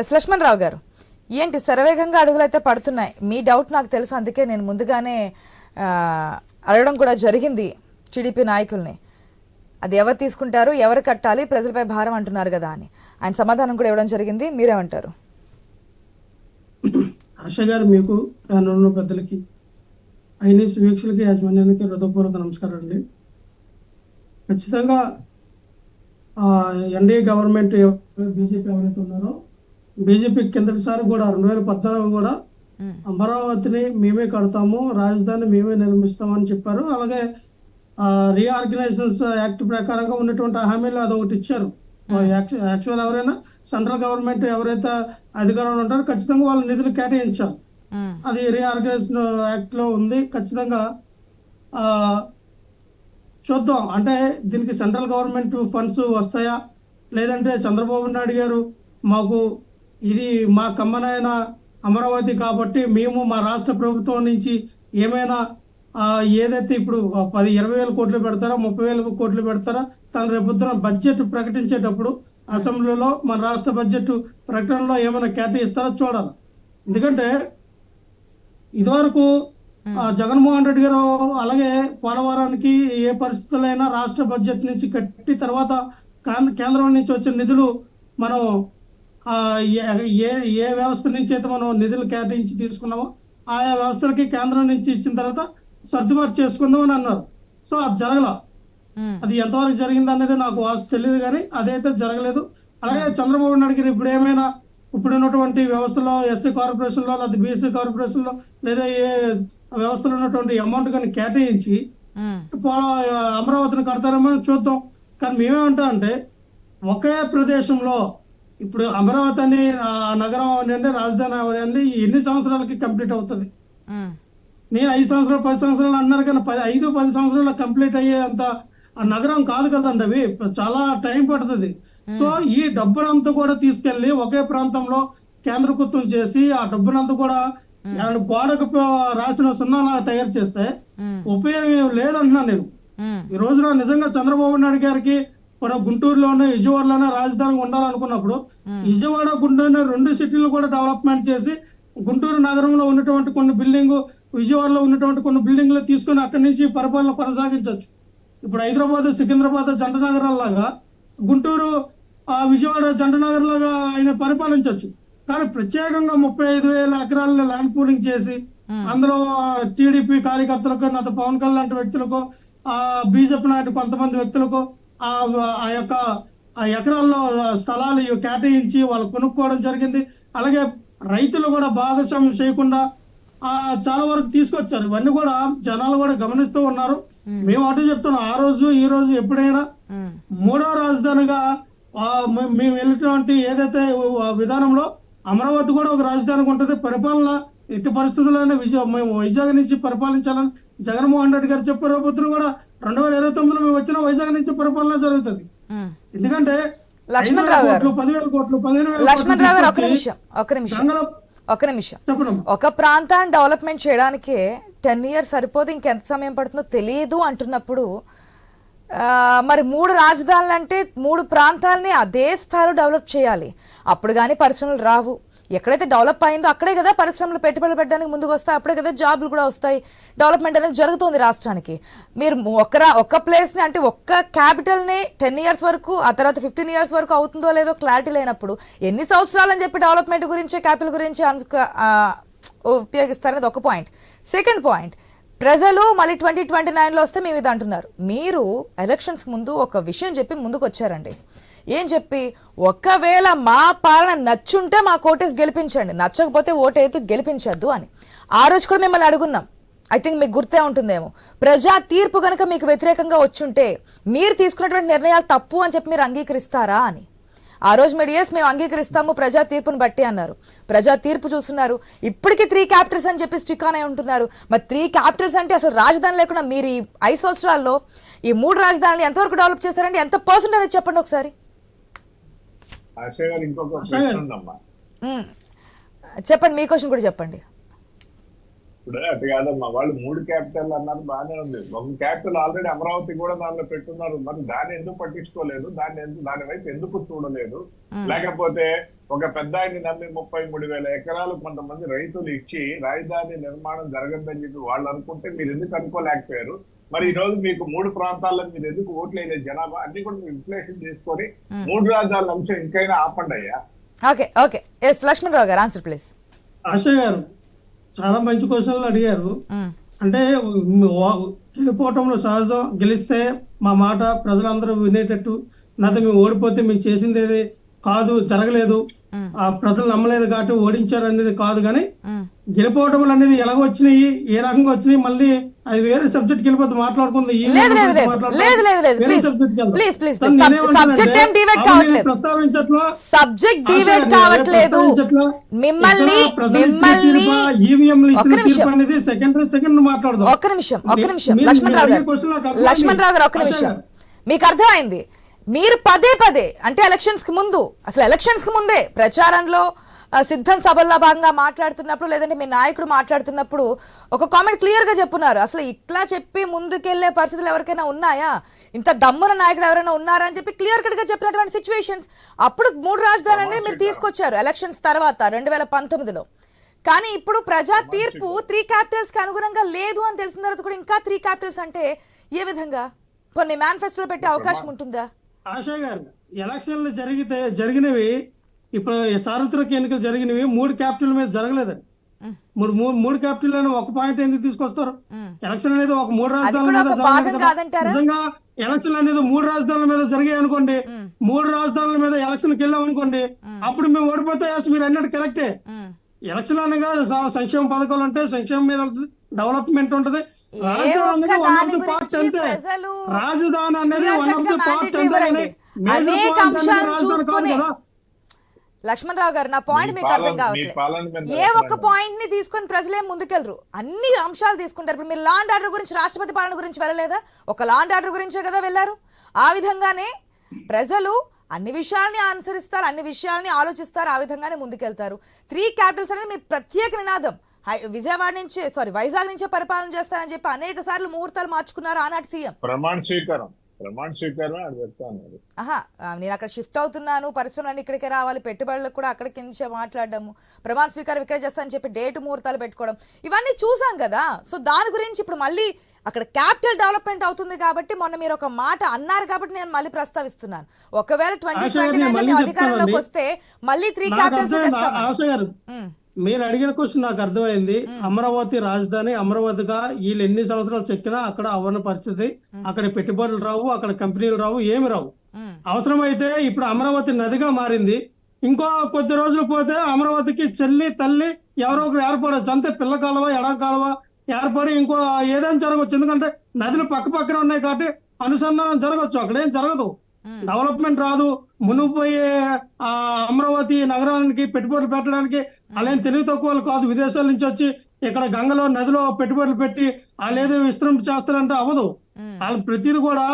Yes Laxman Rao గారు. ఏంటి శరవేగంగా అడుగులైతే పడుతున్నాయి. మీ డౌట్ నాకు తెలుసు అందుకే నేను ముందుగానే అడగడం కూడా జరిగింది టీడీపీ నాయకుల్ని. అది ఎవరు తీసుకుంటారు ఎవరు కట్టాలి ప్రజలపై భారం అంటున్నారు కదా అని. ఆయన సమాధానం కూడా ఇవ్వడం జరిగింది మీరేమంటారు? ఆశ గారు మీకు కానున్న పెద్దలకి ఐనీస్ వీక్షలకి యాజమాన్యానికి హృదయపూర్వక నమస్కారం అండి. ఖచ్చితంగా ఎన్డీఏ గవర్నమెంట్ బీజేపీ ఎవరైతే ఉన్నారో బీజేపీ కిందటిసారి కూడా రెండు వేల పద్నాలుగు కూడా. అమరావతిని మేమే కడతాము రాజధాని మేమే నిర్మిస్తామని చెప్పారు. అలాగే రీఆర్గనైజేషన్స్ యాక్ట్ ప్రకారంగా ఉన్నటువంటి హామీలు అదొకటి ఇచ్చారు. యాక్చువల్ ఎవరైనా సెంట్రల్ గవర్నమెంట్ ఎవరైతే అధికారంలో ఉంటారో ఖచ్చితంగా వాళ్ళ నిధులు కేటాయించారు. అది రీఆర్గనైజేషన్ యాక్ట్లో ఉంది. ఖచ్చితంగా ఆ, చూద్దాం. అంటే దీనికి సెంట్రల్ గవర్నమెంట్ ఫండ్స్ వస్తాయా? లేదంటే చంద్రబాబు నాయుడు గారు మాకు ఇది మా కమ్మనైన అమరావతి కాబట్టి మేము మా రాష్ట్ర ప్రభుత్వం నుంచి ఏమైనా ఏదైతే ఇప్పుడు పది ఇరవై వేల కోట్లు పెడతారో ముప్పై వేల కోట్లు పెడతారో తన రేపొద్దున బడ్జెట్ ప్రకటించేటప్పుడు అసెంబ్లీలో మన రాష్ట్ర బడ్జెట్ ప్రకటనలో ఏమైనా కేటాయిస్తారో చూడాలి. ఎందుకంటే ఇదివరకు జగన్మోహన్ రెడ్డి గారు అలాగే పోలవరానికి ఏ పరిస్థితులైనా రాష్ట్ర బడ్జెట్ నుంచి కట్టి తర్వాత కేంద్ర- నుంచి వచ్చిన నిధులు మనం ఏ- ఏ వ్యవస్థ నుంచి అయితే మనం నిధులు కేటాయించి తీసుకున్నామో ఆయా వ్యవస్థలకి కేంద్రం నుంచి ఇచ్చిన తర్వాత సర్దుబాటు చేసుకుందాం అని అన్నారు. సో అది జరగల. అది ఎంతవరకు జరిగింది అనేది నాకు తెలియదు కానీ అదైతే జరగలేదు. అలాగే చంద్రబాబు నాయుడు గారు ఇప్పుడు ఏమైనా ఇప్పుడు ఉన్నటువంటి వ్యవస్థలో ఎస్సీ కార్పొరేషన్లో లేదా బీసీ కార్పొరేషన్లో లేదా ఏ వ్యవస్థలో ఉన్నటువంటి అమౌంట్ కానీ కేటాయించి అమరావతిని కడతారేమో చూద్దాం. కానీ మేమేమంటాం అంటే ఒకే ప్రదేశంలో ఇప్పుడు అమరావతి అని ఆ నగరం అనేది రాజధాని అనేది ఎన్ని సంవత్సరాలకి కంప్లీట్ అవుతుంది. నేను ఐదు సంవత్సరాలు పది సంవత్సరాలు అన్నారు కానీ పది ఐదు పది సంవత్సరాలు కంప్లీట్ అయ్యే అంత ఆ నగరం కాదు కదండి అవి చాలా టైం పడుతుంది సో ఈ డబ్బునంతా కూడా తీసుకెళ్ళి ఒకే ప్రాంతంలో కేంద్రీకృతం చేసి ఆ డబ్బునంతా కూడా ఆయన గోడకు రాసిన సున్నాలా తయారు చేస్తే. ఉపయోగం లేదంటున్నాను నేను. ఈ రోజున నిజంగా చంద్రబాబు నాయుడు గారికి మన గుంటూరులోనే విజయవాడలోనే రాజధాని ఉండాలనుకున్నప్పుడు విజయవాడ గుంటూరు రెండు సిటీలు కూడా డెవలప్మెంట్ చేసి గుంటూరు నగరంలో ఉన్నటువంటి కొన్ని బిల్డింగ్ విజయవాడలో ఉన్నటువంటి కొన్ని బిల్డింగ్లు తీసుకొని అక్కడి నుంచి పరిపాలన కొనసాగించవచ్చు. ఇప్పుడు హైదరాబాద్ సికింద్రాబాద్ జంట నగరాల్లాగా గుంటూరు ఆ విజయవాడ జంట నగర్ లాగా ఆయన పరిపాలించవచ్చు. కానీ ప్రత్యేకంగా ముప్పై ఐదు వేల ఎకరాల్లో ల్యాండ్ పూలింగ్ చేసి అందులో టీడీపీ కార్యకర్తలకు నాతో పవన్ కళ్యాణ్ లాంటి వ్యక్తులకు ఆ బీజేపీ లాంటి కొంతమంది వ్యక్తులకు ఆ యొక్క ఆ ఎకరాల్లో స్థలాలు కేటాయించి వాళ్ళు కొనుక్కోవడం జరిగింది. అలాగే రైతులు కూడా భాగస్వామ్యం చేయకుండా ఆ చాలా వరకు తీసుకొచ్చారు. ఇవన్నీ కూడా జనాలు కూడా గమనిస్తూ ఉన్నారు. మేము. అటు చెప్తున్నాం ఆ రోజు ఈ రోజు ఎప్పుడైనా. మూడవ రాజధానిగా మేము వెళ్ళినటువంటి ఏదైతే విధానంలో అమరావతి కూడా ఒక రాజధానికి ఉంటుంది. పరిపాలన ఎట్టి పరిస్థితుల్లోనే విజయ మేము వైజాగ్ నుంచి పరిపాలించాలని జగన్మోహన్ రెడ్డి గారు చెప్పే రోజున కూడా రెండు వేల ఇరవై తొమ్మిదిలో మేము వచ్చిన వైజాగ్ నుంచి పరిపాలన జరుగుతుంది. ఎందుకంటే లక్ష్మణ్ రావు గారు. లక్ష్మణ్ రావు కోట్లు నిమిషం ఒక్క నిమిషం ఒక్క నిమిషం. ఒక ప్రాంతాన్ని డెవలప్మెంట్ చేయడానికే టెన్ ఇయర్స్ సరిపోదు ఇంకెంత సమయం పడుతుందో తెలియదు అంటున్నప్పుడు మరి మూడు రాజధానులు అంటే మూడు ప్రాంతాలని అదే స్థాయిలో డెవలప్ చేయాలి. అప్పుడు కానీ పరిశ్రమలు రావు. ఎక్కడైతే డెవలప్ అయిందో అక్కడే కదా పరిశ్రమలు పెట్టుబడులు పెట్టడానికి ముందుకు వస్తాయి అప్పుడే కదా జాబ్లు కూడా వస్తాయి. డెవలప్మెంట్ అనేది జరుగుతుంది రాష్ట్రానికి. మీరు ఒక్క ఒక్క ప్లేస్ని అంటే ఒక్క క్యాపిటల్ని టెన్ ఇయర్స్ వరకు ఆ తర్వాత ఫిఫ్టీన్ ఇయర్స్ వరకు అవుతుందో లేదో క్లారిటీ లేనప్పుడు ఎన్ని సంవత్సరాలు అని చెప్పి డెవలప్మెంట్ గురించి క్యాపిటల్ గురించి ఉపయోగిస్తారనేది ఒక పాయింట్. సెకండ్ పాయింట్ ప్రజలు మళ్ళీ ట్వంటీ ట్వంటీ నైన్లో వస్తే మేము ఇది అంటున్నారు. మీరు ఎలక్షన్స్ ముందు ఒక విషయం చెప్పి ముందుకు వచ్చారండి ఏం చెప్పి? ఒకవేళ మా పాలన నచ్చుంటే మా కోటేసి గెలిపించండి. నచ్చకపోతే ఓటేతూ గెలిపించద్దు అని. ఆ రోజు కూడా మిమ్మల్ని అడుగున్నాం. ఐ థింక్ మీకు గుర్తే ఉంటుందేమో. ప్రజా తీర్పు కనుక మీకు వ్యతిరేకంగా వచ్చుంటే మీరు తీసుకున్నటువంటి నిర్ణయాలు తప్పు అని చెప్పి మీరు అంగీకరిస్తారా? అని. ఆ రోజు మీరు ఎస్ మేము అంగీకరిస్తాము ప్రజా తీర్పును బట్టి అన్నారు. ప్రజా తీర్పు చూస్తున్నారు. ఇప్పటికీ త్రీ క్యాపిటల్స్ అని చెప్పి స్టిక్ అయి ఉంటున్నారు. మరి త్రీ క్యాపిటల్స్ అంటే అసలు రాజధాని లేకుండా మీరు ఈ ఐదు సంవత్సరాల్లో ఈ మూడు రాజధానులు ఎంతవరకు డెవలప్ చేశారంటే ఎంత పర్సెంట్ అనేది చెప్పండి ఒకసారి ఆశ గారు ఇంకొక ప్రశ్న ఉందమ్మా మ్మ్. చెప్పండి మీ క్వశ్చన్ కూడా చెప్పండి. ఇప్పుడు అటు కాదమ్మా వాళ్ళు మూడు క్యాపిటల్ అన్నారు బాగానే ఉంది. ఒక క్యాపిటల్ ఆల్రెడీ అమరావతి కూడా దానిలో పెట్టున్నారు. మరి దాన్ని ఎందుకు పట్టించుకోలేదు? దాన్ని ఎందుకు దాని వైపు ఎందుకు చూడలేదు? లేకపోతే ఒక పెద్ద ఆయన్ని నమ్మి ముప్పై మూడు వేల ఎకరాలు కొంతమంది రైతులు ఇచ్చి రాజధాని నిర్మాణం జరగదని చెప్పి వాళ్ళు అనుకుంటే మీరు ఎందుకు అనుకోలేకపోయారు? మరి ఈ రోజు మీకు మూడు ప్రాంతాల్లో మీరు ఎందుకు ఓట్లు వేయలేదు జనాభా? అన్ని కూడా మీరు విశ్లేషణ చేసుకొని మూడు రాజధానుల అంశం ఇంకైనా ఆపండి అయ్యా. Okay okay. ఎస్ లక్ష్మణరావు గారు ఆన్సర్ ప్లీజ్ ఆశ గారు చాలా మంచి క్వశ్చన్లు అడిగారు. అంటే గెలిపోవటంలో సహజం గెలిస్తే మా మాట ప్రజలందరూ వినేటట్టు నాతో మేము ఓడిపోతే మేము చేసింది ఏది కాదు జరగలేదు. ఆ ప్రజలు నమ్మలేదు కాబట్టి ఓడించారు అనేది కాదు కానీ గెలిపోవటం అనేది ఎలాగ వచ్చినాయి ఏ రకంగా వచ్చినాయి మళ్ళీ అది వేరే సబ్జెక్ట్ వెళ్ళిపోతే మాట్లాడుకుంది లేదు, లేదు, లేదు. లేదు, లేదు, ఏం కావట్లేదు. సబ్జెక్ట్ డివేట్. మిమ్మల్ని మిమ్మల్ని ఒక్క ఇచ్చిన నిమిషం. సెకండరీ సెకండ్ మాట్లాడదాం ఒక్క నిమిషం ఒక్క లక్ష్మణ్ రావు గారు. లక్ష్మణ్ రావు ఒక్క నిమిషం. మీకు అర్థమైంది మీరు పదే పదే అంటే ఎలక్షన్స్కి ముందు అసలు ఎలక్షన్స్కి ముందే ప్రచారంలో సిద్ధం సభల్లో భాగంగా మాట్లాడుతున్నప్పుడు లేదంటే మీ నాయకుడు మాట్లాడుతున్నప్పుడు ఒక కామెంట్ క్లియర్గా చెప్పున్నారు. అసలు ఇట్లా చెప్పి ముందుకెళ్ళే పరిస్థితులు ఎవరికైనా ఉన్నాయా? ఇంత దమ్మున నాయకుడు ఎవరైనా ఉన్నారా అని చెప్పి క్లియర్ కట్గా చెప్పినటువంటి సిచ్యువేషన్స్ అప్పుడు మూడు రాజధానులు అనేది మీరు తీసుకొచ్చారు ఎలక్షన్స్ తర్వాత రెండు వేల పంతొమ్మిదిలో. కానీ ఇప్పుడు ప్రజా తీర్పు త్రీ క్యాపిటల్స్కి అనుగుణంగా లేదు అని తెలిసిన తర్వాత కూడా ఇంకా త్రీ క్యాపిటల్స్ అంటే ఏ విధంగా? కొన్ని మేనిఫెస్టోలో పెట్టే అవకాశం ఉంటుందా? ఆశా గారు ఎలక్షన్లు జరిగితే జరిగినవి ఇప్పుడు సార్వత్రిక ఎన్నికలు జరిగినవి మూడు క్యాపిటల్ మీద జరగలేదండి. మూడు మూడు- క్యాపిటల్ అని ఒక పాయింట్ ఎందుకు తీసుకొస్తారు? ఎలక్షన్ అనేది ఒక మూడు రాజధానుల మీద? నిజంగా ఎలక్షన్ అనేది మూడు రాజధానుల మీద జరిగాయి అనుకోండి మూడు రాజధానుల మీద ఎలక్షన్కి వెళ్ళాం అనుకోండి అప్పుడు మేము ఓడిపోతే మీరు అన్నట్టు కరెక్టే. ఎలక్షన్ అనగా సంక్షేమ పథకాలు ఉంటాయి సంక్షేమం మీద డెవలప్మెంట్ ఉంటుంది. రాజధాని అనేది one of the part major అనేక కాదు చూసుకుని కదా. లక్ష్మణ్ రావు గారు నా పాయింట్ మీకు అర్థం కావట్లేదు. ఏ ఒక్క పాయింట్ని తీసుకొని ప్రజలేం ముందుకెళ్ళరు. అన్ని అంశాలు తీసుకుంటారు. ఇప్పుడు మీరు లా అండ్ ఆర్డర్ గురించి రాష్ట్రపతి పాలన గురించి వెళ్ళలేదా? ఒక లా అండ్ ఆర్డర్ గురించే కదా వెళ్ళారు. ఆ విధంగానే ప్రజలు అన్ని విషయాల్ని అనుసరిస్తారు అన్ని విషయాల్ని ఆలోచిస్తారు ఆ విధంగానే ముందుకెళ్తారు. త్రీ క్యాపిటల్స్ అనేది మీ ప్రత్యేక నినాదం. విజయవాడ నుంచే సారీ వైజాగ్ నుంచే పరిపాలన చేస్తారని చెప్పి అనేక సార్లు ముహూర్తాలు మార్చుకున్నారు ఆనాటి సీఎం. ప్రమాణ స్వీకారం. ప్రమాణ స్వీకారం అని చెప్తాను ఆహా ఆ, నేను అక్కడ షిఫ్ట్ అవుతున్నాను పరిశ్రమలన్నీ ఇక్కడికే రావాలి పెట్టుబడులకు కూడా అక్కడికి నుంచే మాట్లాడడము ప్రమాణ స్వీకారం ఇక్కడే చేస్తానని చెప్పి డేట్ ముహూర్తాలు పెట్టుకోవడం ఇవన్నీ చూసాం కదా. సో దాని గురించి ఇప్పుడు మళ్ళీ అక్కడ క్యాపిటల్ డెవలప్మెంట్ అవుతుంది కాబట్టి మొన్న మీరు ఒక మాట అన్నారు కాబట్టి నేను మళ్ళీ ప్రస్తావిస్తున్నాను. ఒకవేళ ట్వంటీ ట్వంటీ అధికారంలోకి. వస్తే మళ్ళీ త్రీ క్యాపిటల్స్ మీరు అడిగిన క్వశ్చన్ నాకు అర్థమైంది. అమరావతి రాజధాని అమరావతిగా వీళ్ళు ఎన్ని సంవత్సరాలు చెక్కినా అక్కడ అవ్వని పరిస్థితి అక్కడ పెట్టుబడులు రావు అక్కడ కంపెనీలు రావు ఏమి రావు. అవసరమైతే ఇప్పుడు అమరావతి నదిగా మారింది. ఇంకో కొద్ది రోజులు పోతే అమరావతికి చెల్లి తల్లి ఎవరో ఒకరు ఏర్పడవచ్చు అంతే పిల్ల కాలువ ఎడ కాలువ ఏర్పడి ఇంకో ఏదైనా జరగవచ్చు. ఎందుకంటే నదులు పక్క పక్కన ఉన్నాయి కాబట్టి అనుసంధానం జరగవచ్చు. అక్కడ ఏం జరగదు. డెవలప్మెంట్ రాదు. మునిగిపోయే ఆ అమరావతి నగరానికి పెట్టుబడులు పెట్టడానికి అలాగే తెలివి తక్కువ కాదు. విదేశాల నుంచి వచ్చి ఇక్కడ గంగలో నదిలో పెట్టుబడులు పెట్టి వాళ్ళేదో విస్తరింపు చేస్తారంటే అవ్వదు. వాళ్ళు ప్రతిది కూడా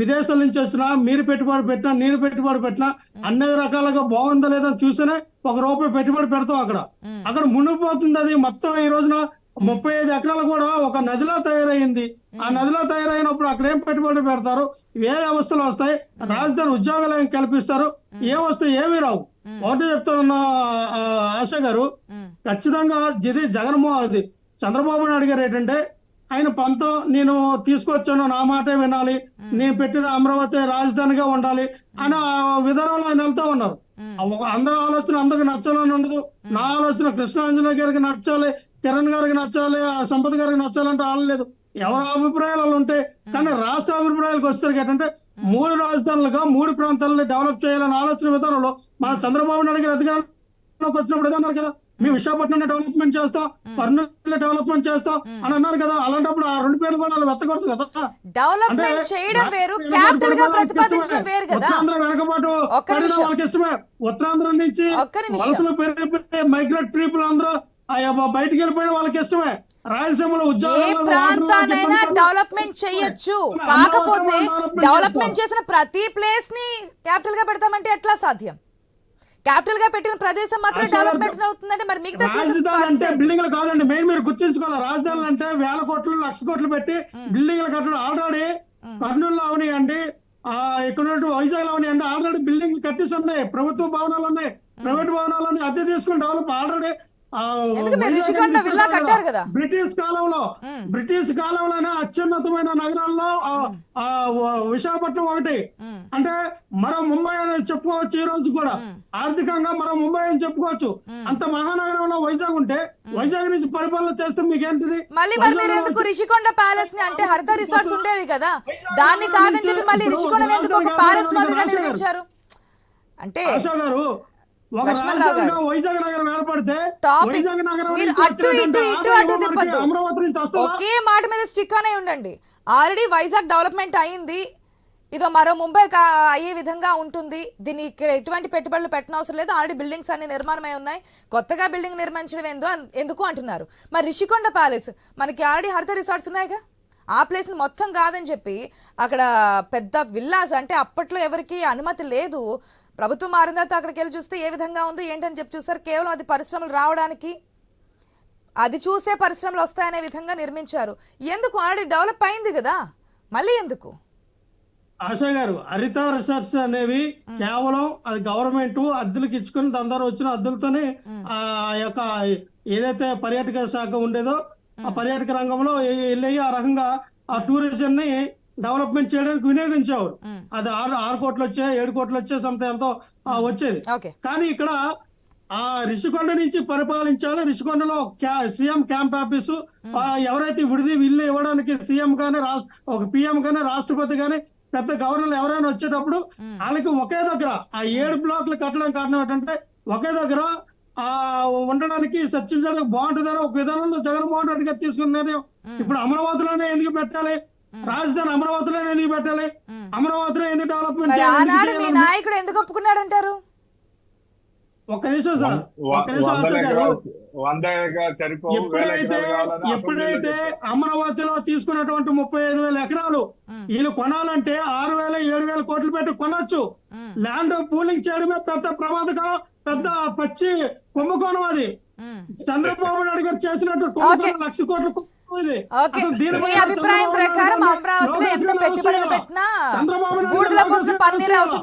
విదేశాల నుంచి వచ్చినా మీరు పెట్టుబడి పెట్టినా నేను పెట్టుబడి పెట్టినా అన్ని రకాలుగా బాగుందా లేదా అని చూస్తేనే ఒక రూపాయి పెట్టుబడి పెడతాం అక్కడ. అక్కడ మునిగిపోతుంది అది మొత్తం ఈ రోజున ముప్పై ఐదు ఎకరాలు కూడా ఒక నదిలో తయారైంది. ఆ నదిలో తయారైనప్పుడు అక్కడ ఏం పెట్టుబడి పెడతారు? ఏ అవస్థలు వస్తాయి? రాజధాని ఉద్యోగాలు ఏం కల్పిస్తారు? ఏం వస్తాయి? ఏమి రావు. ఒకటి చెప్తా ఉన్న ఆ, ఆశ గారు ఖచ్చితంగా ఇది జగన్మోహన్ అది చంద్రబాబు నాయుడు గారు ఏంటంటే ఆయన పంతం నేను తీసుకొచ్చాను నా మాటే వినాలి. నేను పెట్టిన అమరావతి రాజధానిగా ఉండాలి. అని ఆ విధానంలో ఆయన వెళ్తా ఉన్నారు. అందరి ఆలోచన అందరికి నచ్చాలని ఉండదు. నా ఆలోచన కృష్ణాంజనేయ గారికి నచ్చాలి కిరణ్ గారికి నచ్చాలి ఆ సంపత్ గారికి నచ్చాలంటే ఆడలేదు ఎవరి అభిప్రాయాలు ఉంటాయి కానీ రాష్ట్ర అభిప్రాయాలకు వస్తారు ఏంటంటే మూడు రాజధానులుగా మూడు ప్రాంతాలను డెవలప్ చేయాలనే ఆలోచన విధానంలో మన చంద్రబాబు నాయుడు గారు అధికారంలోకి వచ్చినప్పుడు ఏదో అన్నారు కదా మీ విశాఖపట్నం డెవలప్మెంట్ చేస్తాం కర్నూలు డెవలప్మెంట్ చేస్తాం అని అన్నారు కదా అలాంటప్పుడు ఆ రెండు పేర్లు కూడా వాళ్ళు వెతకూడదు కదా. డెవలప్మెంట్ అంటే చేయడం వేరు రాష్ట్ర క్యాపిటల్గా వాళ్ళకి ప్రతిపాదించడం ఇష్టమే. వేరు కదా. ఉత్తరాంధ్ర వెనకబాటు. వాళ్ళకి ఇష్టమే. ఉత్తరాంధ్ర నుంచి. వలసలు పెరిగిపోయి మైగ్రేట్ పీపుల్ అందరూ బయటికి వెళ్ళిపోయిన వాళ్ళకి ఇష్టమే. రాయలసీమలో ఉద్యోగాలు ప్రాంతాన్నైనా డెవలప్మెంట్ చేయొచ్చు. కాకపోతే డెవలప్మెంట్ చేసిన ప్రతి ప్లేస్ని క్యాపిటల్గా పెడతామంటే ఎట్లా సాధ్యం? క్యాపిటల్గా పెట్టిన ప్రదేశం మాత్రం డెవలప్మెంట్ అవుతుందంటే మరి మిగతా రాజధాని అంటే బిల్డింగ్లు కాదండి. మెయిన్ మీరు గుర్తుంచుకోవాలి. రాజధానులు అంటే వేల కోట్లు లక్ష కోట్లు పెట్టి బిల్డింగ్లు కట్టడం ఆల్రెడీ కర్నూలులో అవనియండి ఆ ఇక్కడ వైజాగ్లో అవనియండి ఆల్రెడీ బిల్డింగ్స్ కట్టేసి ఉన్నాయి ప్రభుత్వ భవనాలు ఉన్నాయి. ప్రైవేట్ భవనాలు ఉన్నాయి. అద్దె తీసుకుని డెవలప్ ఆల్రెడీ బ్రిటిష్ కాలంలో బ్రిటిష్ కాలంలోనే అత్యున్నతమైన నగరాల్లో విశాఖపట్నం ఒకటి. అంటే మరో ముంబై అని చెప్పుకోవచ్చు ఈ రోజు కూడా. ఆర్థికంగా మరో ముంబై అని చెప్పుకోవచ్చు. అంత మహానగరంలో వైజాగ్ ఉంటే వైజాగ్ నుంచి పరిపాలన చేస్తే మీకేంటిది? మళ్ళీ ఎందుకు రిషికొండ ప్యాలెస్ని అంటే హరిత రిసార్ట్స్ ఉండేవి కదా? దాన్ని కాదని చెప్పి మళ్ళీ రిషికొండ ఎందుకు ఒక ప్యాలెస్ మాదిరిగా నిర్మించారు అంటే ఆశా గారు ఒక. రాజధానిగా వైజాగ్ నగరం ఏర్పడితే వైజాగ్ నగరం అమరావతి నుంచి ఒకే మాట మీద స్టిక్ అనే ఉండండి. ఆల్రెడీ వైజాగ్ డెవలప్మెంట్ అయింది. ఇదో మరో ముంబై అయ్యే విధంగా ఉంటుంది. దీన్ని ఇక్కడ ఎటువంటి పెట్టుబడులు పెట్టనవసరం లేదు. ఆల్రెడీ బిల్డింగ్స్ అన్ని నిర్మాణమై ఉన్నాయి. కొత్తగా బిల్డింగ్ నిర్మించడం ఎందు ఎందుకు అంటున్నారు? మరి రిషికొండ ప్యాలెస్ మనకి ఆల్రెడీ హరిత రిసార్ట్స్ ఉన్నాయిగా? ఆ ప్లేస్ మొత్తం కాదని చెప్పి అక్కడ పెద్ద విల్లాస్ అంటే అప్పట్లో ఎవరికి అనుమతి లేదు. ప్రభుత్వం మారిన తర్వాత అక్కడికి వెళ్ళి చూస్తే ఏ విధంగా ఉంది ఏంటని చెప్పి చూస్తారు కేవలం అది పరిశ్రమలు రావడానికి అది చూసే పరిశ్రమలు వస్తాయనే విధంగా నిర్మించారు. ఎందుకు? ఆల్రెడీ డెవలప్ అయింది కదా. మళ్ళీ ఎందుకు? ఆశా గారు హరిత రిసర్చ్ అనేవి కేవలం అది గవర్నమెంట్ అద్దెలకు ఇచ్చుకుని దాని వచ్చిన అద్దెలతోనే ఆ యొక్క ఏదైతే పర్యాటక శాఖ ఉండేదో ఆ పర్యాటక రంగంలో వెళ్ళి ఆ రకంగా ఆ టూరిజం ని డెవలప్మెంట్ చేయడానికి వినియోగించేవారు అది ఆరు ఆరు కోట్లు వచ్చే ఏడు కోట్లు వచ్చే సంత ఎంతో వచ్చేది. కానీ ఇక్కడ ఆ రిషికొండ నుంచి పరిపాలించాలి. రిషికొండలో సీఎం క్యాంప్ ఆఫీసు. ఎవరైతే విడిది వీళ్ళు ఇవ్వడానికి సీఎం గానీ రాష్ట్ర ఒక పిఎం గానీ రాష్ట్రపతి గానీ పెద్ద గవర్నర్ ఎవరైనా వచ్చేటప్పుడు వాళ్ళకి ఒకే దగ్గర ఆ ఏడు బ్లాక్లు కట్టడం కారణం ఏంటంటే ఒకే దగ్గర ఆ ఉండడానికి చర్చించడానికి బాగుంటుందని ఒక విధానంలో జగన్మోహన్ రెడ్డి గారు తీసుకున్న నిర్ణయం. ఇప్పుడు అమరావతిలోనే ఎందుకు పెట్టాలి? రాజధాని అమరావతిలోనే ఎందుకు పెట్టాలి? అమరావతిలో ఎందుకు డెవలప్మెంట్ ఆనాడు మీ? నాయకుడు ఎందుకు ఒప్పుకున్నాడంటారు? ఒక్క నిమిషం సార్. ఒక్క నిమిషం ఎప్పుడైతే ఎప్పుడైతే అమరావతిలో తీసుకున్నటువంటి ముప్పై ఐదు వేల ఎకరాలు వీళ్ళు కొనాలంటే ఆరు వేల ఏడు వేల కోట్లు పెట్టి కొనొచ్చు. ల్యాండ్ పూలింగ్ చేయడమే పెద్ద ప్రమాదకరం పెద్ద పచ్చి కుంభకోణం అది. చంద్రబాబు నాయుడు గారు చేసినట్టు లక్ష కోట్ల మీ అభిప్రాయం ప్రకారం అమరావతిలో ఎంత పెట్టుబడులు పెట్టినా బూడిదలో గారు పన్నీర్ అవుతుంది